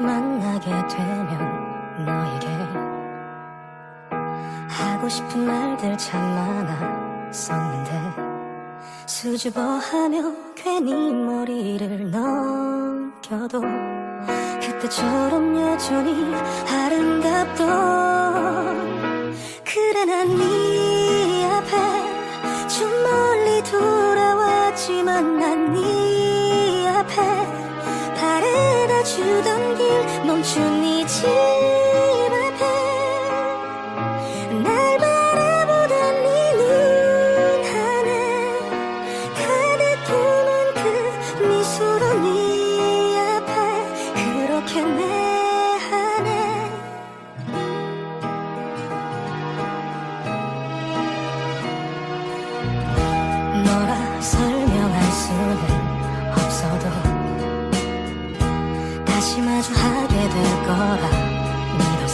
만나게 되면 너에게 하고 싶은 말들 참 많았었는데 수줍어하며 괜히 머리를 넘겨도 그때처럼 여전히 아름답던 그래 난 네 앞에 좀 멀리 돌아왔지만 난 네 앞에 바래다 주던 祝你今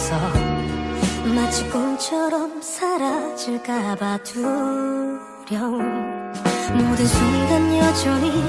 믿었어. 마치 꿈처럼 사라질까봐 두려운 모든 순간 여전히